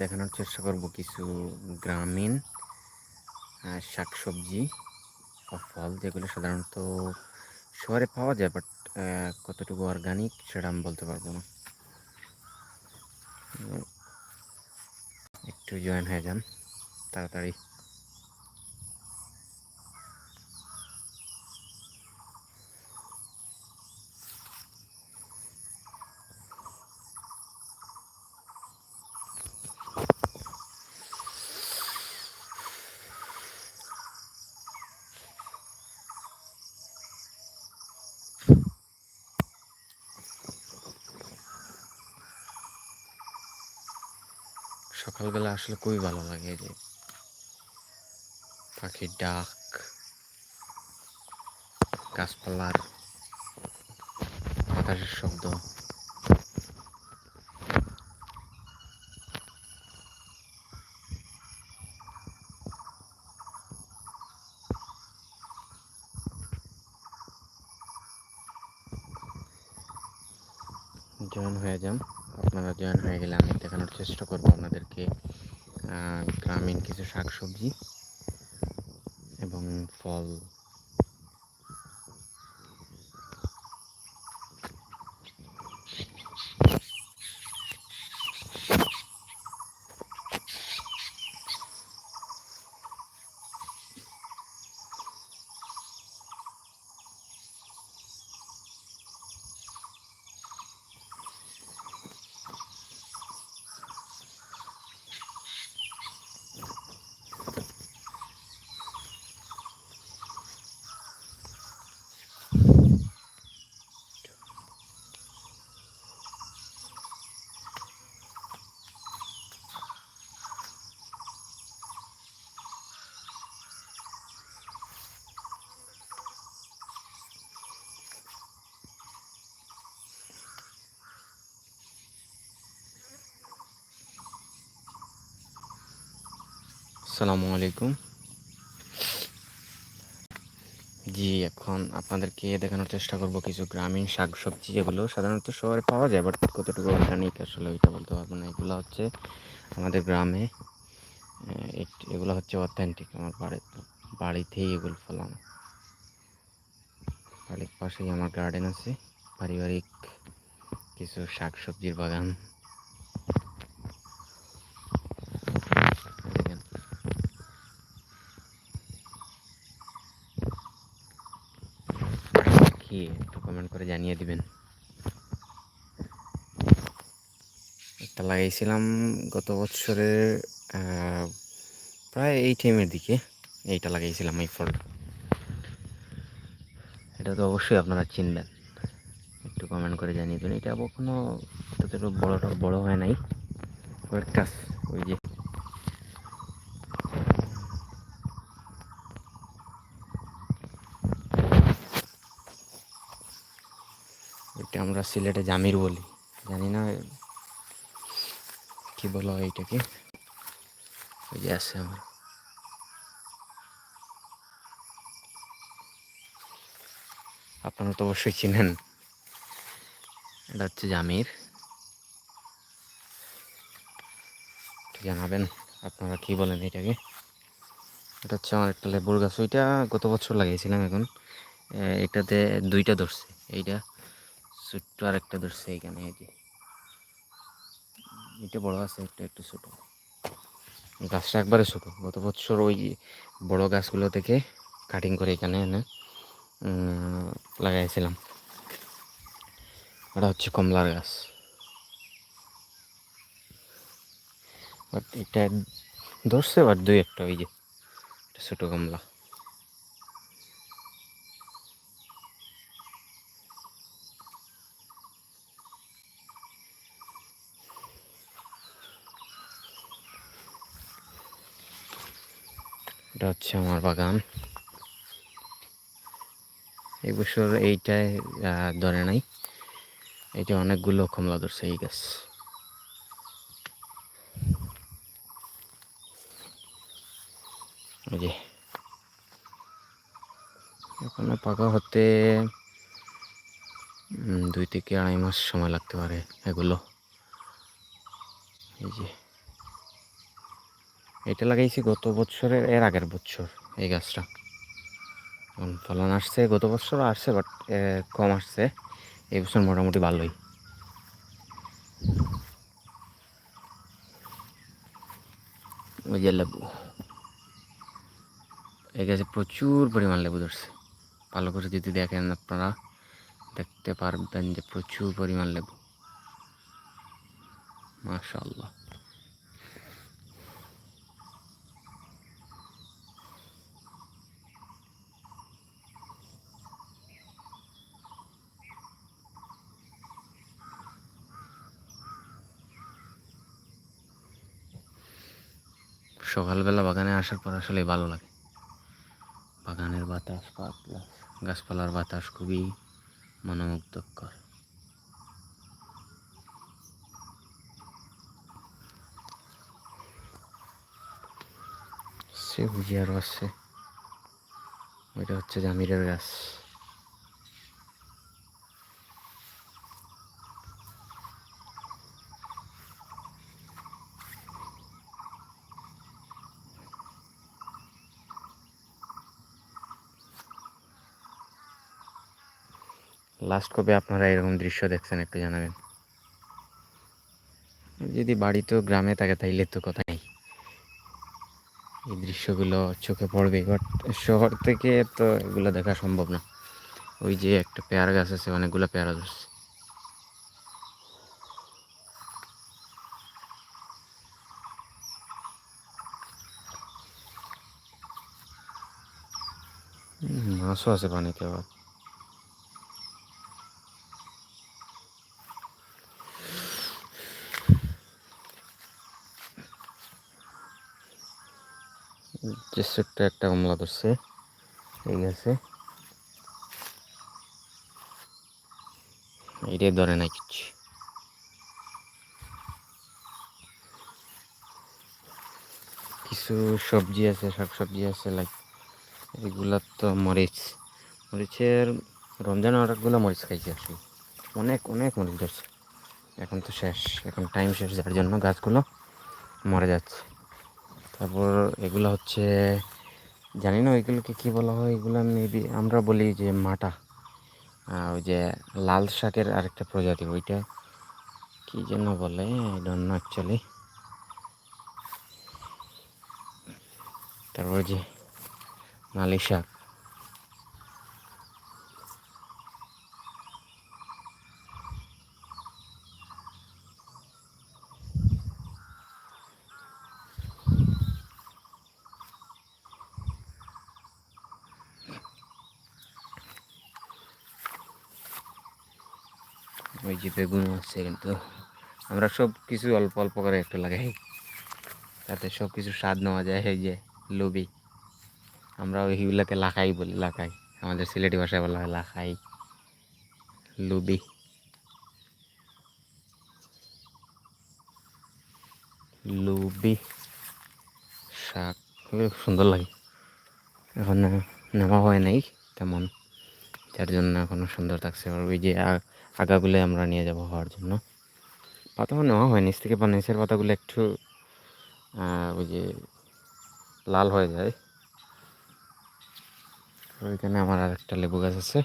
দেখানোর চেষ্টা করব কিছু গ্রামীণ শাকসবজি বা ফল, যেগুলো সাধারণত শহরে পাওয়া যায় বাট কতটুকু অর্গানিক সেটা আমি বলতে পারব না। একটু জয়েন হয়ে যান, তাড়াতাড়ি সকালবেলা আসলে খুবই ভালো লাগে যে পাখির ডাক গাছপালার বাতাসের শব্দ জয়েন হয়ে যান আপনারা জয়েন হয়ে গেলে আমি দেখানোর চেষ্টা করব আপনাদেরকে গ্রামীণ কিছু শাকসবজি এবং ফল আসসালামু আলাইকুম। জি, এখন আপনাদেরকে দেখানোর চেষ্টা করব কিছু গ্রামীণ শাকসবজি, যেগুলো সাধারণত শহরে পাওয়া যায় বাট কতটুকু অর্গানিক আসলে ওইটা বলতে পারব না। এগুলো হচ্ছে আমাদের গ্রামে এগুলো হচ্ছে অথেন্টিক আমার বাড়ি বাড়িতেই এগুলো ফলানো। বাড়ির পাশেই আমার গার্ডেন আছে, পারিবারিক কিছু শাকসবজির বাগান কি একটু কমেন্ট করে জানিয়ে দিবেন একটা লাগাইছিলাম গত বছরে প্রায় এই টাইমের দিকে। এইটা লাগাইছিলাম এই ফলটা। এটা তো অবশ্যই আপনারা চিনবেন। একটু কমেন্ট করে জানিয়ে দেবেন। এটা কখনো ততটা বড়টা বড় হয় নাই। কয়েকটা ওই যে। এটা আমরা সিলেটে জামির বলি। জানি না কি বলা এইটাকে ওই যে আছে আমার। আপনারা তো অবশ্যই চিনেন। এটা হচ্ছে জামির। জানাবেন আপনারা কি বলেন এটাকে এটা হচ্ছে আমার একটা লেবুর গাছ। ওইটা গত বছর লাগিয়েছিলাম এখন। এটাতে দুইটা ধরছে। এইটা ছোট্ট আর একটা ধরছে এইখানে, এই যে। এটা বড় আছে, একটা, একটু ছোট। গাছটা একবারে ছোট। গত বছর ওই বড় গাছগুলো থেকে কাটিং করে এখানে এনে লাগাইছিলাম। এটা হচ্ছে কমলার গাছ। বাট এটা ধরছে বাট দুই একটা, ওই যে ছোটো কমলা। এটা হচ্ছে আমার বাগান। এই বছর এইটায় ধরে নাই। এটা অনেকগুলো কমলা ধরছে, এই গাছ। যে। এখনও পাকা হতে দুই থেকে আড়াই মাস সময় লাগতে পারে এগুলো। এই যে। এটা লাগাইছি গত বছরের এর আগের বছর এই গাছটা। ফলন আসছে, গত বছর আসছে বাট কম আসছে। এই বছর মোটামুটি ভালোই। ওই যে লেবু। এই গাছে প্রচুর পরিমাণ লেবু ধরছে। ভালো করে যদি দেখেন আপনারা, দেখতে পারবেন যে প্রচুর পরিমাণ লেবু। মাশাআল্লাহ। সকালবেলা বাগানে আসার পর আসলে ভালো লাগে। বাগানের বাতাস পাতলা, গাছপালার বাতাস খুবই মনোমুগ্ধকর। সে বুঝি আরও আছে ওইটা হচ্ছে জামিরের গাছ। লাস্ট কবে আপনারা এরকম দৃশ্য দেখছেন একটু জানাবেন? যদি বাড়িতেও গ্রামে থাকে তাইলে তো কথা নেই। এই দৃশ্যগুলো চোখে পড়বে বাট শহর থেকে তো এগুলো দেখা সম্ভব না। ওই যে একটা পেয়ারা গাছ আছে, অনেকগুলো পেয়ারা ধরছে। মাছও আছে পানিতে আবার যে ছোট্ট একটা কমলা ধরছে। এই গেছে এইটাই ধরে নাই কিচ্ছু। কিছু সবজি আছে শাক সবজি আছে লাইক এগুলা তো মরিচ। মরিচের রমজানে অনেকগুলো মরিচ খাইছি আসলে। অনেক অনেক মরিচ ধরছে। এখন তো শেষ। এখন টাইম শেষ, যার জন্য গাছগুলো মরে যাচ্ছে। তারপর এগুলো হচ্ছে, জানি না ওইগুলোকে কী বলা হয়, এগুলো মেবি আমরা বলি যে মাটা। ওই যে লাল শাকের আরেকটা প্রজাতি, ওইটা কী যেন বলে ডন অ্যাকচুয়ালি তারপর যে নালি শাক ওই যে বেগুন আছে কিন্তু আমরা সব কিছু অল্প অল্প করে একটু লাগাই। তাতে সব কিছু স্বাদ নেওয়া যায়, এই যে লবি আমরা ওইগুলোকে লাখাই বলি, লাখাই। আমাদের সিলেটি ভাষায় বলা হয় লাখাই। লুবি লুবি শাক। সুন্দর লাগে। এখন নেওয়া হয় নাই তেমন। যার জন্য এখনও সুন্দর থাকছে। ওই যে আগাগুলো আমরা নিয়ে যাব হওয়ার জন্য। পাতাও নেওয়া হয় নিচ থেকে বা নিচের পাতাগুলো একটু ওই যে লাল হয়ে যায়। ওইখানে আমার আর একটা লেবু গাছ আছে।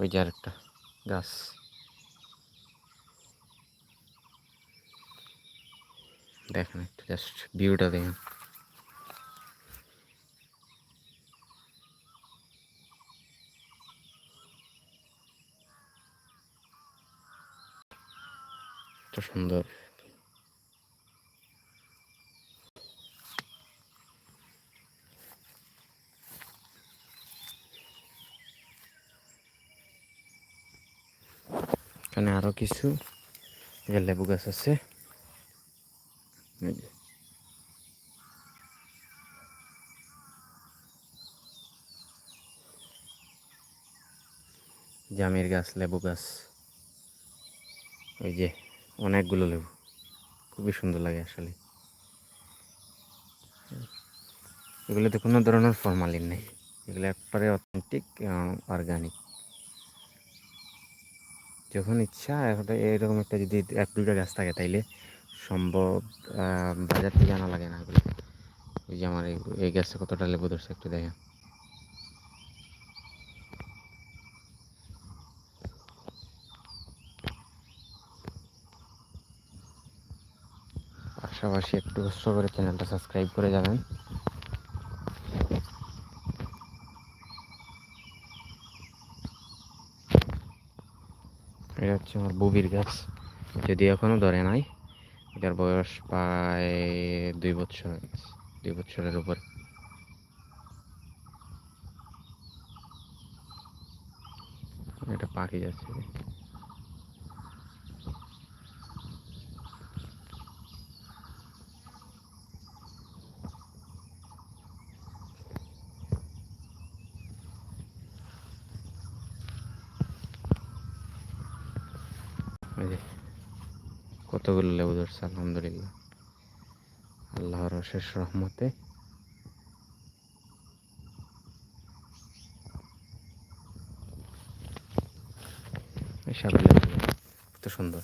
ওই যে আরেকটা গাছ। দেখেন একটু জাস্ট ভিউটা দেখেন। সুন্দর। এখানে আরও কিছু যে লেবু গাছ আছে। জামের গাছ লেবু গাছ। ওই যে। অনেকগুলো লেবু। খুবই সুন্দর লাগে আসলে। এগুলোতে কোনো ধরনের ফরমালিন নেই। এগুলো একবারে অথেন্টিক অর্গানিক যখন ইচ্ছা এরকম একটা যদি এক দুইটা গাছ থাকে, তাইলে সম্ভব বাজার থেকে আনা লাগে না এগুলো। এই যে আমার এই গাছে কতটা লেবু ধরছে একটু দেখেন। পাশাপাশি একটু কষ্ট করে চ্যানেলটা সাবস্ক্রাইব করে যাবেন। এটা হচ্ছে আমার বুবির গাছ। যদি এখনও ধরে নাই, এটার বয়স প্রায় দুই বছর দুই বছরের উপর। এটা পাখি যাচ্ছে। কতগুলো লেবু ধরছে আলহামদুলিল্লাহ। আল্লাহর অশেষ রহমতে। কত সুন্দর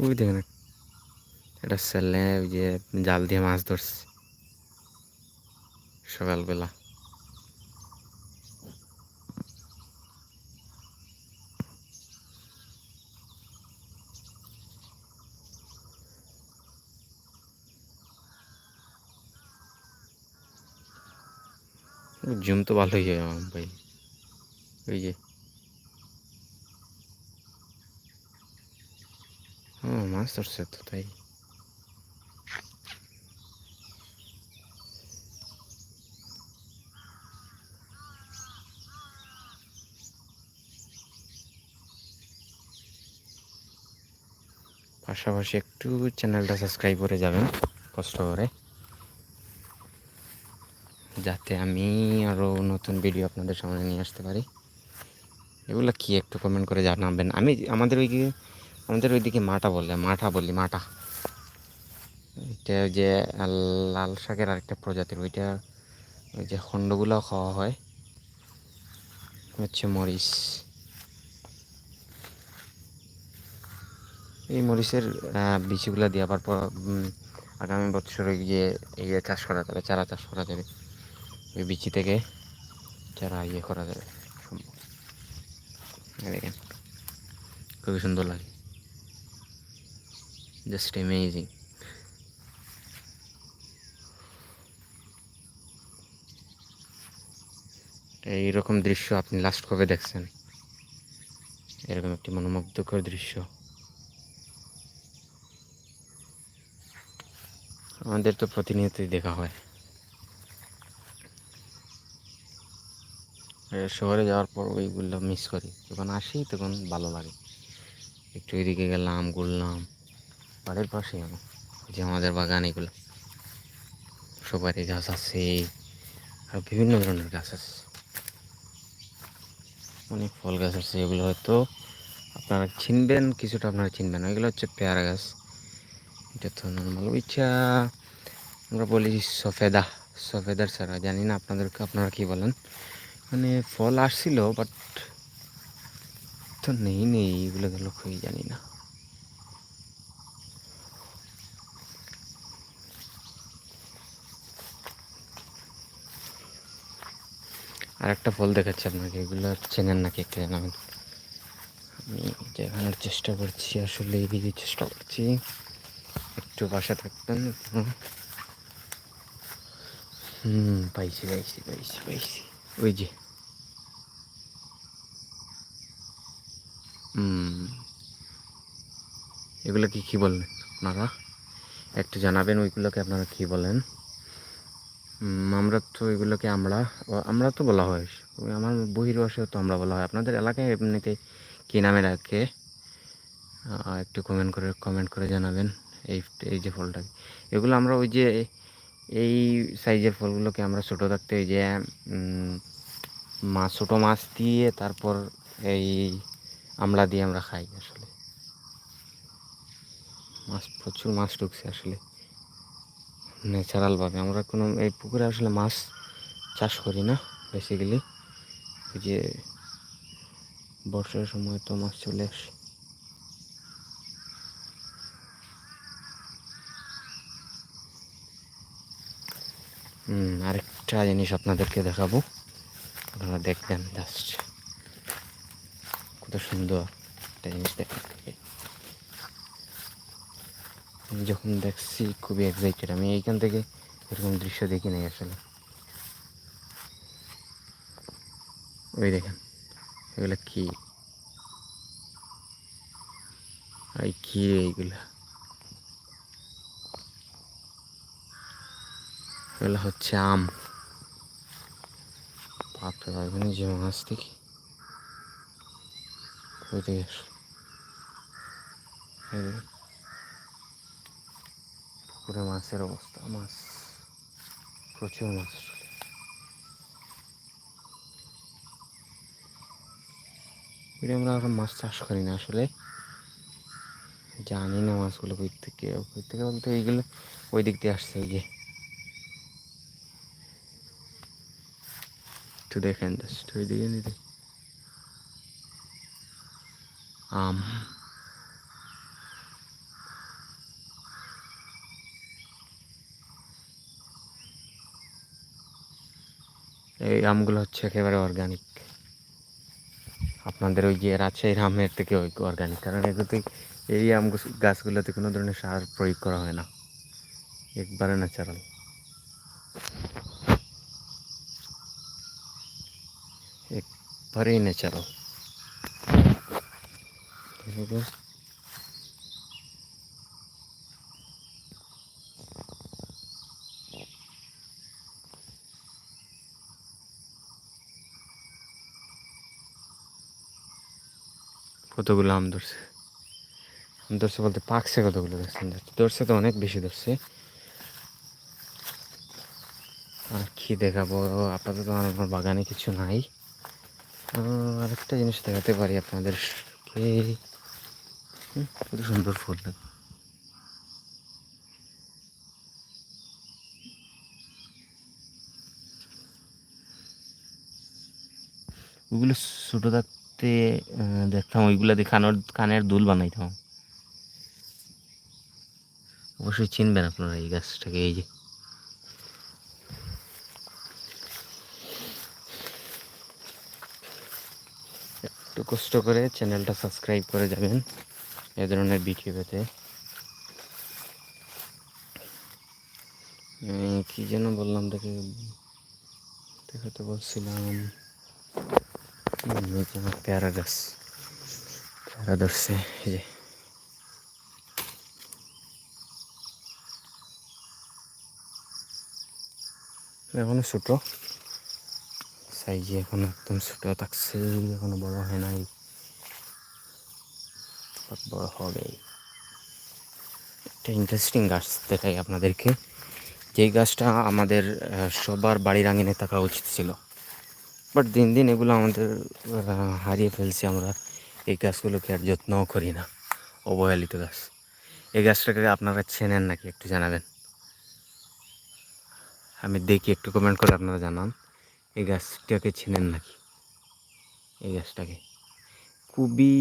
ওই দেখেন এটা ছেলে ওই যে জাল দিয়ে মাছ ধরছে সকালবেলা জুম তো ভালোই হয় ভাই ওই যে ও মাছ ধরছে তো তাই পাশাপাশি একটু চ্যানেলটা সাবস্ক্রাইব করে যাবেন, কষ্ট করে। যাতে আমি আরও নতুন ভিডিও আপনাদের সামনে নিয়ে আসতে পারি। এগুলো কি একটু কমেন্ট করে জানাবেন। আমি, আমাদের ওই আমাদের ওইদিকে মাটা বলে, মাঠা বলি মাটা এটা যে লাল শাকের আরেকটা প্রজাতির, ওইটা ওই যে খণ্ডগুলো খাওয়া হয়। হচ্ছে মরিচ। এই মরিচের বিচিগুলো দেওয়ার পর আগামী বছরে গিয়ে ইয়ে চাষ করা যাবে, চারা চাষ করা যাবে। ওই বিচি থেকে চারা ইয়ে করা যাবে। সম্ভব দেখেন খুবই সুন্দর লাগে। জাস্ট অ্যামেজিং এইরকম দৃশ্য আপনি লাস্ট কবে দেখছেন? এরকম একটি মনোমুগ্ধকর দৃশ্য। আমাদের তো প্রতিনিয়তই দেখা হয়। শহরে যাওয়ার পর ওইগুলো মিস করি। যখন আসি তখন ভালো লাগে। একটু এদিকে গেলাম, ঘুরলাম। বাড়ির পাশে যে আমাদের বাগান এগুলো। সুপারি গাছ আছে, আর বিভিন্ন ধরনের গাছ আছে। অনেক ফল গাছ আছে, এগুলো হয়তো আপনারা চিনবেন, কিছুটা আপনারা চিনবেন এগুলো হচ্ছে পেয়ারা গাছ। এটা তো নর্মাল ইচ্ছা। আমরা বলি সফেদা। সফেদার ছাড়া জানি না আপনাদেরকে, আপনারা কি বলেন? মানে ফল আসছিল বাট তো নেই নেই। এগুলো গেল খুবই জানি না। আর একটা ফল দেখাচ্ছি আপনাকে, এগুলো চেনেন নাকি একটা জানাবেন আমি দেখানোর চেষ্টা করছি, আসলে এদিকে চেষ্টা করছি। একটু বাসা থাকবেন। হুম, পাইছি পাইছি পাইছি পাইছি। ওই যে। হুম। এগুলো কি, কী বললেন আপনারা? একটু জানাবেন ওইগুলোকে আপনারা কী বলেন? আমরা তো এগুলোকে আমরা আমরা তো বলা হয়। আমার বহির্বাসেও তো আমরা বলা হয়। আপনাদের এলাকায় এমনিতে কী নামে রাখে একটু কমেন্ট করে কমেন্ট করে জানাবেন এই এই যে ফলটা। এগুলো আমরা ওই যে, এই সাইজের ফলগুলোকে আমরা ছোটো থাকতে ওই যে মাছ ছোটো মাছ দিয়ে তারপর এই আমলা দিয়ে আমরা খাই আসলে। মাছ, প্রচুর মাছ ঢুকছে আসলে। ন্যাচারালভাবে। আমরা কোনো, এই পুকুরে আসলে মাছ চাষ করি না বেসিক্যালি যে বর্ষার সময় তো মাছ চলে আসে। আরেকটা জিনিস আপনাদেরকে দেখাবো। আপনারা দেখবেন জাস্ট কত সুন্দর একটা জিনিস দেখেন আমি যখন দেখছি, খুবই এক্সাইটেড আমি এইখান থেকে এরকম দৃশ্য দেখি নাই আসলে। ওই দেখেন, এগুলো কি? এই কি এইগুলা এগুলো? হচ্ছে আম। বাপ এখানে যে মাছ দেখি? এই দেখেন। পুকুরে মাছের অবস্থা, মাছ, প্রচুর মাছ আসলে। আমরা এখন মাছ চাষ করি না আসলে। জানি না মাছগুলো কই থেকে কই থেকে বলতে এইগুলো ওই দিক দিয়ে আসছে এই যে। একটু দেখেন জাস্ট ওই দিকে নিতে আম। এই আমগুলো হচ্ছে একেবারে অর্গানিক আপনাদের ওই যে রাজশাহীর আমের থেকে ওই অর্গানিক কারণ এগুলোতে এই আম গাছ- গাছগুলোতে কোনো ধরনের সার প্রয়োগ করা হয় না। একবারে ন্যাচারাল একবারেই ন্যাচারাল কতগুলো আম ধরছে? আম ধরছে বলতে পাকছে কতগুলো দেখছেন ধরছে তো অনেক বেশি ধরছে। আর কি দেখাবো? আপাতত আমার বাগানে কিছু নাই। আরেকটা জিনিস দেখাতে পারি আপনাদেরকে। হুম, কত সুন্দর ফুল দেখো। ওগুলো ছোটো থাকতে আহ, দেখতাম ওইগুলো দিয়ে কানের কানের দুল বানাইতাম। অবশ্যই চিনবেন আপনারা এই গাছটাকে এই যে। একটু কষ্ট করে চ্যানেলটা সাবস্ক্রাইব করে যাবেন এ ধরনের ভিডিও পেতে। কি যেন বললাম দেখে দেখাতে বলছিলাম। যে আমার পেয়ারা গাছ পেয়ারা ধরছে এই যে এখনও ছোটো সাইজে এখন একদম ছোটো থাকছে এখনও বড় হয় নাই বড় হবে একটা ইন্টারেস্টিং গাছ দেখাই আপনাদেরকে যেই গাছটা আমাদের সবার বাড়ির আঙিনে থাকা উচিত ছিল বাট দিন দিন এগুলো আমাদের হারিয়ে ফেলছি আমরা। এই গাছগুলোকে আর যত্নও করি না, অবহেলিত গাছ। এই গাছটাকে আপনারা চেনেন নাকি একটু জানাবেন? আমি দেখি, একটু কমেন্ট করে আপনারা জানান, এই গাছটাকে চেনেন নাকি? এই গাছটাকে। খুবই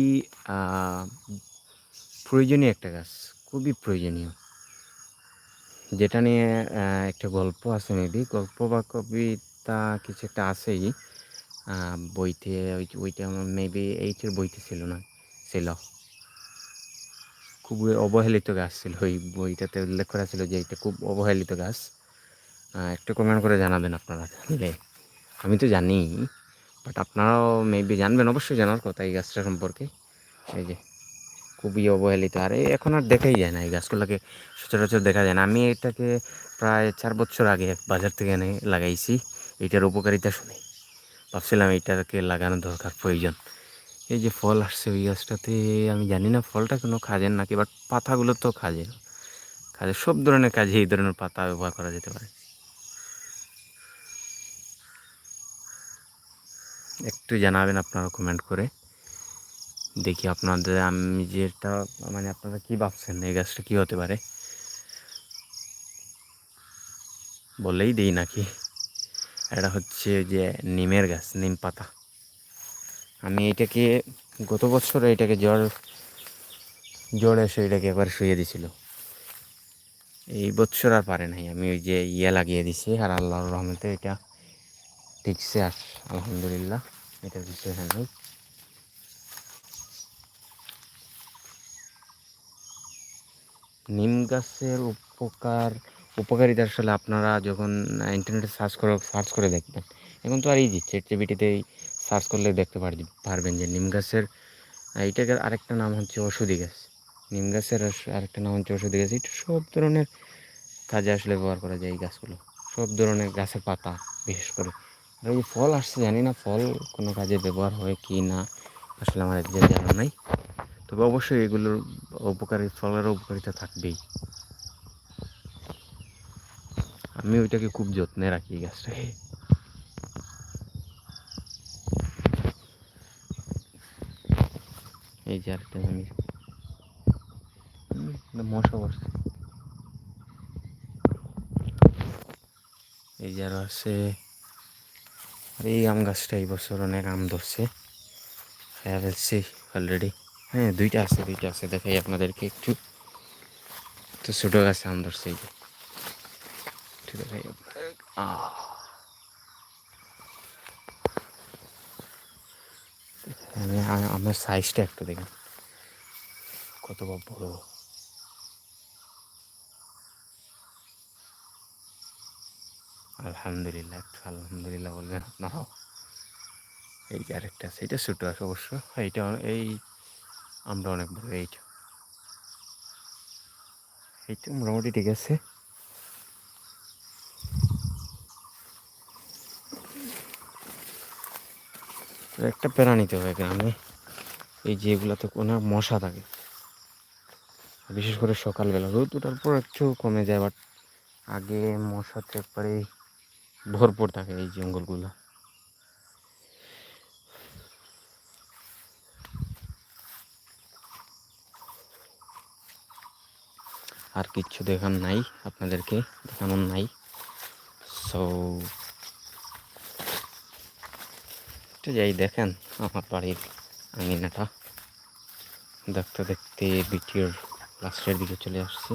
প্রয়োজনীয় একটা গাছ, খুবই প্রয়োজনীয়। যেটা নিয়ে একটা গল্প আছে মেবি। গল্প বা কবিতা কিছু একটা আছেই। বইতে ওইটা আমার মেবি এইটের বইতে ছিল না, ছিল। খুবই অবহেলিত গাছ ছিল ওই বইটাতে উল্লেখ করা ছিল যে এটা খুব অবহেলিত গাছ। একটু কমেন্ট করে জানাবেন আপনারা জানলে আমি তো জানি বাট আপনারাও মেবি জানবেন, অবশ্যই জানার কথা এই গাছটা সম্পর্কে। এই যে, খুবই অবহেলিত। আর, এখন আর দেখাই যায় না এই গাছগুলোকে, সচরাচর দেখা যায় না। আমি এটাকে প্রায় চার বছর আগে বাজার থেকে এনে লাগাইছি, এটার উপকারিতা শুনে। ভাবছিলাম এইটাকে লাগানো দরকার, প্রয়োজন। এই যে ফল আসছে ওই গাছটাতে, আমি জানি না ফলটা কোনো কাজের নাকি বাট পাতাগুলো তো কাজের কাজের সব ধরনের কাজে এই ধরনের পাতা ব্যবহার করা যেতে পারে। একটু জানাবেন আপনারা কমেন্ট করে। দেখি আপনাদের, আমি যেটা মানে আপনারা কি ভাবছেন, এই গাছটা কী হতে পারে? বলেই দিই নাকি। এটা হচ্ছে যে নিমের গাছ, নিম পাতা। আমি এটাকে গত বছর এটাকে জ্বর জ্বর এসে এটাকে একবার শুয়ে দিছিল। এই বছর আর পারে নাই, আমি ওই যে ইয়ে লাগিয়ে দিছি আর আল্লাহর রহমতে এটা ঠিকছে আস আলহামদুলিল্লাহ এটা কিছু হয় নিম গাছের উপকার উপকারিতা আসলে আপনারা যখন ইন্টারনেটে সার্চ করে সার্চ করে দেখবেন। এখন তো আর ইজি চেট সার্চ করলে দেখতে পারবেন যে নিম গাছের এইটাকে আরেকটা নাম হচ্ছে ওষুধি গাছ। নিম গাছের আরেকটা নাম হচ্ছে ওষুধি গাছ। এটা সব ধরনের কাজে আসলে ব্যবহার করা যায় এই গাছগুলো। সব ধরনের গাছের পাতা, বিশেষ করে। আর ওই ফল আসছে, জানি না ফল কোনো কাজে ব্যবহার হয় কি না, আসলে আমার একজন জানা নাই। তবে অবশ্যই এগুলোর উপকারী ফলের উপকারিতা থাকবেই। আমি ওইটাকে খুব যত্নে রাখি গাছটাকে। এই যে আরেকটা আমি মশা বসছে এই যে আরও আছে। এই আম গাছটা এই বছর অনেক আম ধরছে। ফেলছি অলরেডি হ্যাঁ দুইটা আছে দুইটা আছে, দেখাই আপনাদেরকে একটু। তো ছোটো গাছে আম ধরছে এই যে। একটু দেখাই। আমি আমার সাইজটা একটু দেখেন কত বড়? আলহামদুলিল্লাহ, একটু আলহামদুলিল্লাহ বলবেন আপনারাও। এই যে আরেকটা আছে, এটা ছোটো আছে অবশ্য। এইটা এই আমরা অনেক বড় এইটা এইটা মোটামুটি ঠিক আছে। একটা প্যারা নিতে হবে গ্রামে। এই যেগুলোতে কোনো মশা থাকে। বিশেষ করে সকালবেলা। রোদ ওঠার পর একটু কমে যায় বাট আগে মশাতে একবারে ভরপুর থাকে এই জঙ্গলগুলো। আর কিচ্ছু দেখার নাই, আপনাদেরকে দেখানোর নাই। সো একটু যাই দেখেন আমার বাড়ির আঙিনাটা। দেখতে দেখতে বিটির লাস্টের দিকে চলে আসছি।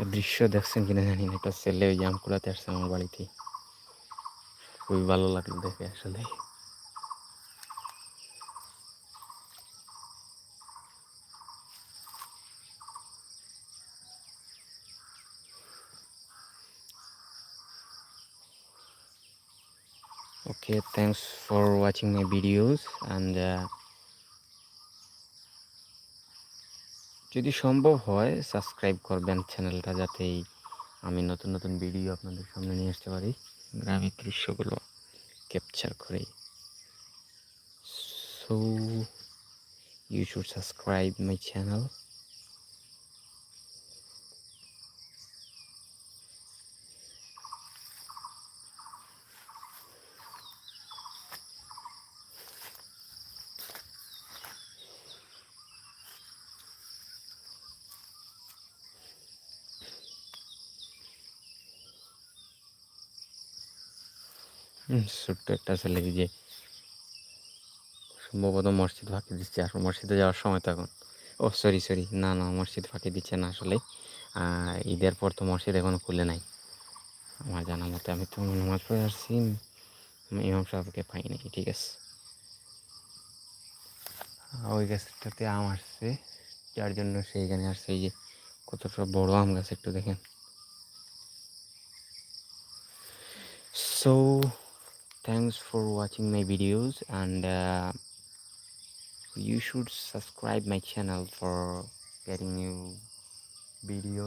একটা দৃশ্য দেখছেন কিনা জানি না। একটা ছেলে ওই জাম কুড়াতে আসছে আমার বাড়িতে। খুবই ভালো লাগল দেখে আসলে okay thanks for watching my videos and uh, যদি সম্ভব হয় সাবস্ক্রাইব করবেন চ্যানেলটা যাতে আমি নতুন নতুন ভিডিও আপনাদের সামনে নিয়ে আসতে পারি। গ্রামের দৃশ্যগুলো ক্যাপচার করে। So you should subscribe my channel ছোট্ট একটা ছেলে যে সম্ভবত মসজিদ ফাঁকি দিচ্ছে। আর মসজিদে যাওয়ার সময় তখন, ও সরি সরি না না, মসজিদ ফাঁকি দিচ্ছে না আসলে। ঈদের পর তো মসজিদ এখনও খুলে নাই। আমার জানা মতে আমি তো নামাজ পড়ে আসছি ইমাম সাহেবকে পাই নাই ঠিক আছে। ওই গাছটাতে আম আসছে, যার জন্য সেইখানে আসছে, এই যে কতটা বড় আম গাছ একটু দেখেন। So thanks for watching my videos and you should subscribe my channel for getting new video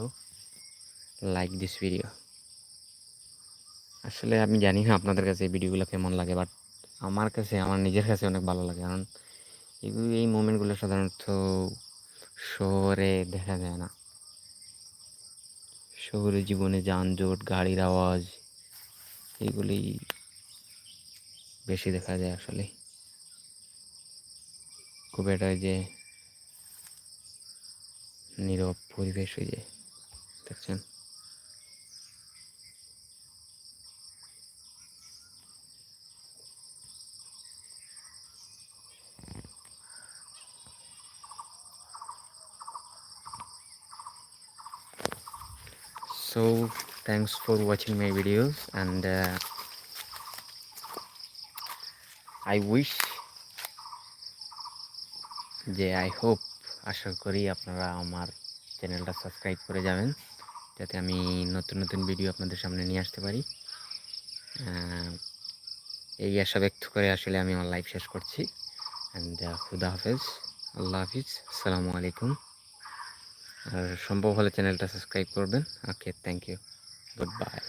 like this video. আসলে আমি জানি না আপনাদের কাছে এই ভিডিওগুলো কেমন লাগে বাট আমার কাছে, আমার নিজের কাছে অনেক ভালো লাগে। কারণ এগুলো, এই মোমেন্টগুলো সাধারণত শহরে দেখা যায় না। শহরে জীবনে যানজট, গাড়ির আওয়াজ এগুলি বেশি দেখা যায় আসলে খুব একটা যে নীরব পরিবেশ হয়ে যায় দেখছেন so thanks for watching my videos and uh, i wish যে আই হোপ আশা করি আপনারা আমার চ্যানেলটা সাবস্ক্রাইব করে যাবেন, যাতে আমি নতুন নতুন ভিডিও আপনাদের সামনে নিয়ে আসতে পারি। এই আশা ব্যক্ত করে আসলে আমি আমার লাইফ শেষ করছি। অ্যান্ড খুদা হাফেজ, আল্লাহ হাফিজ, আসসালামু আলাইকুম। আর সম্ভব হলে চ্যানেলটা সাবস্ক্রাইব করবেন। Okay thank you good bye